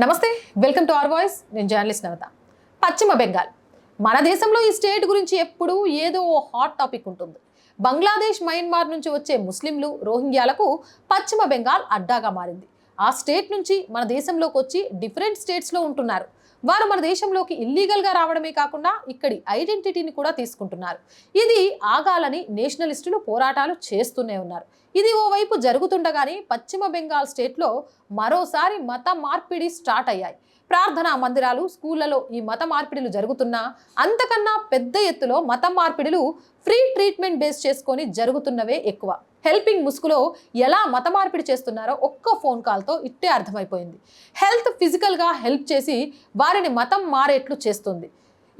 నమస్తే welcome to our voice. నేను journalist నవత. పశ్చిమ బెంగాల్. మన దేశంలో ఈ స్టేట్ గురించి ఎప్పుడూ ఏదో ఓ హాట్ టాపిక్ ఉంటుంది. బంగ్లాదేశ్ మయన్మార్ నుంచి వచ్చే ముస్లింలు రోహింగ్యాలకు పశ్చిమ బెంగాల్ అడ్డాగా మారింది. ఆ స్టేట్ నుంచి మన దేశంలోకి వచ్చి డిఫరెంట్ స్టేట్స్లో ఉంటున్నారు. వారు మన దేశంలోకి ఇల్లీగల్గా రావడమే కాకుండా ఇక్కడి ఐడెంటిటీని కూడా తీసుకుంటున్నారు. ఇది ఆగాలని నేషనలిస్టులు పోరాటాలు చేస్తూనే ఉన్నారు. ఇది ఓవైపు జరుగుతుండగానే పశ్చిమ బెంగాల్ స్టేట్లో మరోసారి మత మార్పిడి స్టార్ట్ అయ్యాయి. ప్రార్థనా మందిరాలు స్కూళ్ళలో ఈ మత మార్పిడులు జరుగుతున్నా అంతకన్నా పెద్ద ఎత్తులో మత మార్పిడులు ఫ్రీ ట్రీట్మెంట్ బేస్ చేసుకొని జరుగుతున్నవే ఎక్కువ. హెల్పింగ్ ముసుగులో ఎలా మత మార్పిడి చేస్తున్నారో ఒక్క ఫోన్ కాల్తో ఇట్టే అర్థమైపోయింది. హెల్త్ ఫిజికల్గా హెల్ప్ చేసి వారిని మతం మారేట్లు చేస్తుంది.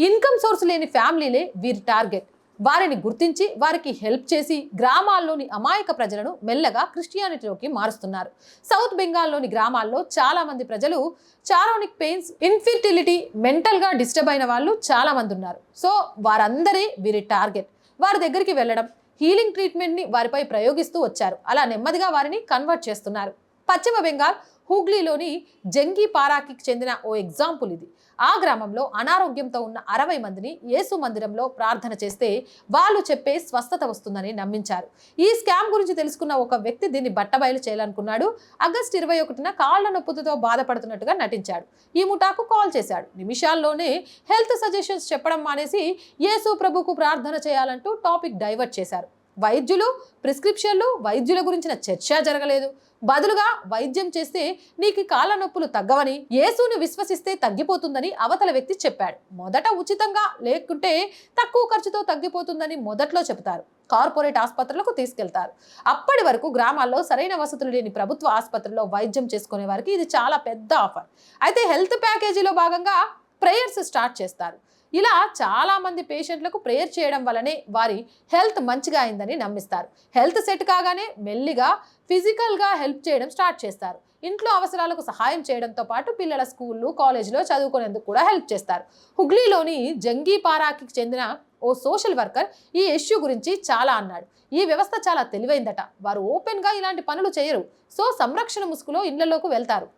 ఇన్కమ్ సోర్స్ లేని ఫ్యామిలీలే వీరి టార్గెట్. వారిని గుర్తించి వారికి హెల్ప్ చేసి గ్రామాల్లోని అమాయక ప్రజలను మెల్లగా క్రిస్టియానిటీలోకి మారుస్తున్నారు. సౌత్ బెంగాల్లోని గ్రామాల్లో చాలా మంది ప్రజలు చారోనిక్ పెయిన్స్ ఇన్ఫిర్టిలిటీ మెంటల్గా డిస్టర్బ్ అయిన వాళ్ళు చాలా మంది ఉన్నారు. సో వారందరే వీరి టార్గెట్. వారి దగ్గరికి వెళ్ళడం హీలింగ్ ట్రీట్మెంట్ని వారిపై ప్రయోగిస్తూ వచ్చారు. అలా నెమ్మదిగా వారిని కన్వర్ట్ చేస్తున్నారు. పశ్చిమ బెంగాల్ హూగ్లీలోని జంగీపారాకి చెందిన ఓ ఎగ్జాంపుల్ ఇది. ఆ గ్రామంలో అనారోగ్యంతో ఉన్న అరవై మందిని యేసు మందిరంలో ప్రార్థన చేస్తే వాళ్ళు చెప్పే స్వస్థత వస్తుందని నమ్మించారు. ఈ స్కామ్ గురించి తెలుసుకున్న ఒక వ్యక్తి దీన్ని బట్టబయలు చేయాలనుకున్నాడు. ఆగస్ట్ ఇరవై ఒకటిన కాళ్ళ నొప్పుతో బాధపడుతున్నట్టుగా నటించాడు. ఈ ముఠాకు కాల్ చేశాడు. నిమిషాల్లోనే హెల్త్ సజెషన్స్ చెప్పడం మానేసి యేసు ప్రభుకు ప్రార్థన చేయాలంటూ టాపిక్ డైవర్ట్ చేశారు. వైద్యులు ప్రిస్క్రిప్షన్లు వైద్యుల గురించిన చర్చ జరగలేదు. బదులుగా వైద్యం చేస్తే నీకు కాళ్ళ నొప్పులు తగ్గవని యేసుని విశ్వసిస్తే తగ్గిపోతుందని అవతల వ్యక్తి చెప్పాడు. మొదట ఉచితంగా లేకుంటే తక్కువ ఖర్చుతో తగ్గిపోతుందని మొదట్లో చెబుతారు. కార్పొరేట్ ఆసుపత్రులకు తీసుకెళ్తారు. అప్పటి వరకు గ్రామాల్లో సరైన వసతులు లేని ప్రభుత్వ ఆసుపత్రుల్లో వైద్యం చేసుకునే వారికి ఇది చాలా పెద్ద ఆఫర్. అయితే హెల్త్ ప్యాకేజీలో భాగంగా ప్రేయర్స్ స్టార్ట్ చేస్తారు. ఇలా చాలామంది పేషెంట్లకు ప్రేయర్ చేయడం వల్లనే వారి హెల్త్ మంచిగా అయిందని నమ్మిస్తారు. హెల్త్ సెట్ కాగానే మెల్లిగా ఫిజికల్గా హెల్ప్ చేయడం స్టార్ట్ చేస్తారు. ఇంట్లో అవసరాలకు సహాయం చేయడంతో పాటు పిల్లల స్కూళ్ళు కాలేజీలో చదువుకునేందుకు కూడా హెల్ప్ చేస్తారు. హుగ్లీలోని జంగీపారాకి చెందిన ఓ సోషల్ వర్కర్ ఈ ఇష్యూ గురించి చాలా అన్నాడు. ఈ వ్యవస్థ చాలా తెలివైందట. వారు ఓపెన్గా ఇలాంటి పనులు చేయరు. సో సంరక్షణ ముసుగులో ఇళ్ళలోకి వెళ్తారు.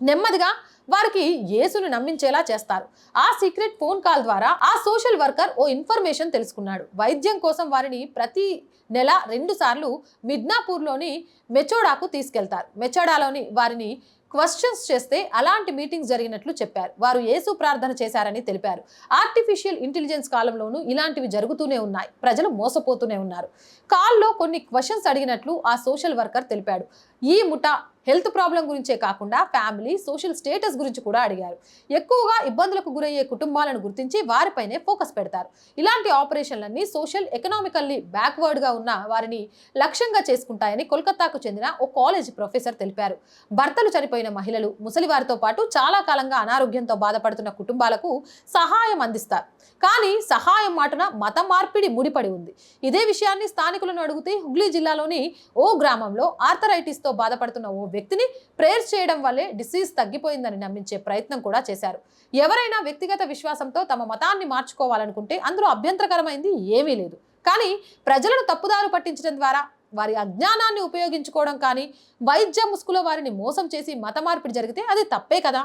నెమ్మదిగా వారికి యేసును నమ్మించేలా చేస్తారు. ఆ సీక్రెట్ ఫోన్ కాల్ ద్వారా ఆ సోషల్ వర్కర్ ఓ ఇన్ఫర్మేషన్ తెలుసుకున్నాడు. వైద్యం కోసం వారిని ప్రతి నెల రెండు సార్లు మిడ్నాపూర్లోని మెచోడాకు తీసుకెళ్తారు. మెచోడాలోని వారిని క్వశ్చన్స్ చేస్తే అలాంటి మీటింగ్స్ జరిగినట్లు చెప్పారు. వారు యేసు ప్రార్థన చేశారని తెలిపారు. ఆర్టిఫిషియల్ ఇంటెలిజెన్స్ కాలంలోనూ ఇలాంటివి జరుగుతూనే ఉన్నాయి. ప్రజలు మోసపోతూనే ఉన్నారు. కాల్లో కొన్ని క్వశ్చన్స్ అడిగినట్లు ఆ సోషల్ వర్కర్ తెలిపాడు. ఈ ముఠా హెల్త్ ప్రాబ్లం గురించే కాకుండా ఫ్యామిలీ సోషల్ స్టేటస్ గురించి కూడా అడిగారు. ఎక్కువగా ఇబ్బందులకు గురయ్యే కుటుంబాలను గుర్తించి వారిపైనే ఫోకస్ పెడతారు. ఇలాంటి ఆపరేషన్లన్నీ సోషల్ ఎకనామికల్లీ బ్యాక్వర్డ్గా ఉన్న వారిని లక్ష్యంగా చేసుకుంటాయని కోల్కతాకు చెందిన ఓ కాలేజ్ ప్రొఫెసర్ తెలిపారు. భర్తలు చనిపోయిన మహిళలు ముసలివారితో పాటు చాలా కాలంగా అనారోగ్యంతో బాధపడుతున్న కుటుంబాలకు సహాయం అందిస్తారు. కానీ సహాయం మాటున మత మార్పిడి ముడిపడి ఉంది. ఇదే విషయాన్ని స్థానికులను అడిగితే హుగ్లీ జిల్లాలోని ఓ గ్రామంలో ఆర్థరైటిస్తో బాధపడుతున్న ఓ వ్యక్తిని ప్రేయర్ చేయడం వల్లే డిసీజ్ తగ్గిపోయిందని నమ్మించే ప్రయత్నం కూడా చేశారు. ఎవరైనా వ్యక్తిగత విశ్వాసంతో తమ మతాన్ని మార్చుకోవాలనుకుంటే అందులో అభ్యంతరకరమైంది ఏమీ లేదు. కానీ ప్రజలను తప్పుదారు పట్టించడం ద్వారా వారి అజ్ఞానాన్ని ఉపయోగించుకోవడం కానీ వైద్య ముసుగులో వారిని మోసం చేసి మత మార్పిడి జరిగితే అది తప్పే కదా?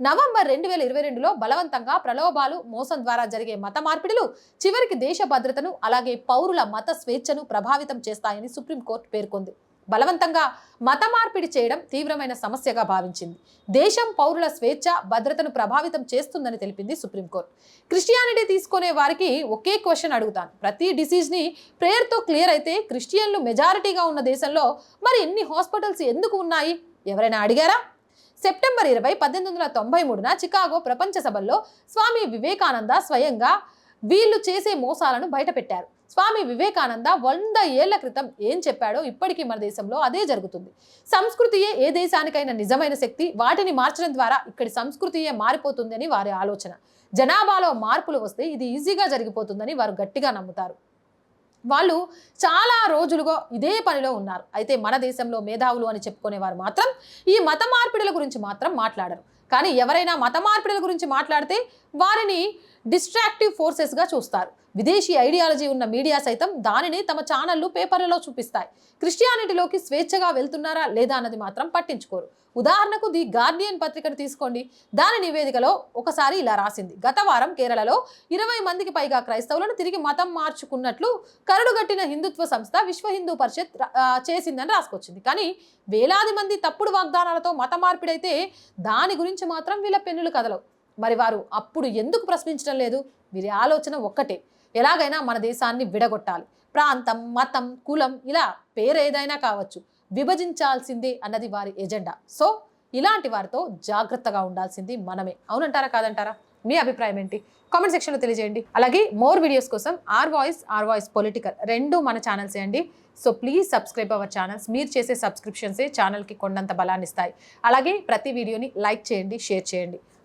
నవంబర్ రెండు వేల ఇరవై రెండులో బలవంతంగా ప్రలోభాలు మోసం ద్వారా జరిగే మత మార్పిడులు చివరికి దేశ భద్రతను అలాగే పౌరుల మత స్వేచ్ఛను ప్రభావితం చేస్తాయని సుప్రీంకోర్టు పేర్కొంది. బలవంతంగా మత మార్పిడి చేయడం తీవ్రమైన సమస్యగా భావించింది. దేశం పౌరుల స్వేచ్ఛ భద్రతను ప్రభావితం చేస్తుందని తెలిపింది సుప్రీంకోర్టు. క్రిస్టియానిటీ తీసుకునే వారికి ఒకే క్వశ్చన్ అడుగుతాను. ప్రతి డిసీజ్ని ప్రేయర్తో క్లియర్ అయితే క్రిస్టియన్లు మెజారిటీగా ఉన్న దేశంలో మరి ఎన్ని హాస్పిటల్స్ ఎందుకు ఉన్నాయి? ఎవరైనా అడిగారా? సెప్టెంబర్ ఇరవై పద్దెనిమిది వందల తొంభై మూడున చికాగో ప్రపంచ సభల్లో స్వామి వివేకానంద స్వయంగా వీళ్ళు చేసే మోసాలను బయటపెట్టారు. స్వామి వివేకానంద వంద ఏళ్ళ క్రితం ఏం చెప్పాడో ఇప్పటికీ మన దేశంలో అదే జరుగుతుంది. సంస్కృతియే ఏ దేశానికైనా నిజమైన శక్తి వాటిని మార్చడం ద్వారా ఇక్కడి సంస్కృతియే మారిపోతుందని వారి ఆలోచన. జనాభాలో మార్పులు వస్తే ఇది ఈజీగా జరిగిపోతుందని వారు గట్టిగా నమ్ముతారు. వాళ్ళు చాలా రోజులుగా ఇదే పనిలో ఉన్నారు. అయితే మన దేశంలో మేధావులు అని చెప్పుకునేవారు మాత్రం ఈ మత మార్పిడుల గురించి మాత్రం మాట్లాడరు. కానీ ఎవరైనా మత మార్పిడుల గురించి మాట్లాడితే వారిని డిస్ట్రాక్టివ్ ఫోర్సెస్గా చూస్తారు. విదేశీ ఐడియాలజీ ఉన్న మీడియా సైతం దానిని తమ ఛానళ్ళు పేపర్లలో చూపిస్తాయి. క్రిస్టియానిటీలోకి స్వేచ్ఛగా వెళ్తున్నారా లేదా అన్నది మాత్రం పట్టించుకోరు. ఉదాహరణకు ది గార్డియన్ పత్రికను తీసుకోండి. దాని నివేదికలో ఒకసారి ఇలా రాసింది. గత వారం కేరళలో ఇరవై మందికి పైగా క్రైస్తవులను తిరిగి మతం మార్చుకున్నట్లు కరడుగట్టిన హిందుత్వ సంస్థ విశ్వ హిందూ పరిషత్ చేసిందని రాసుకొచ్చింది. కానీ వేలాది మంది తప్పుడు వాగ్దానాలతో మత మార్పిడైతే దాని గురించి మాత్రం వీళ్ళ పెన్నులు కదలవు. మరి వారు అప్పుడు ఎందుకు ప్రశ్నించడం లేదు? వీరి ఆలోచన ఒక్కటే. ఎలాగైనా మన దేశాన్ని విడగొట్టాలి. ప్రాంతం మతం కులం ఇలా పేరేదైనా కావచ్చు విభజించాల్సిందే అన్నది వారి ఎజెండా. సో ఇలాంటి వారితో జాగ్రత్తగా ఉండాల్సింది మనమే. అవునంటారా కాదంటారా? మీ అభిప్రాయం ఏంటి? కామెంట్ సెక్షన్లో తెలియజేయండి. అలాగే మోర్ వీడియోస్ కోసం R voice R voice political రెండు మన ఛానల్స్ అండి. So please subscribe our channels. మీరు చేసే సబ్స్క్రిప్షన్సే ఛానల్కి కొండంత బలాన్ని ఇస్తాయి అలాగే ప్రతి వీడియోని లైక్ చేయండి షేర్ చేయండి.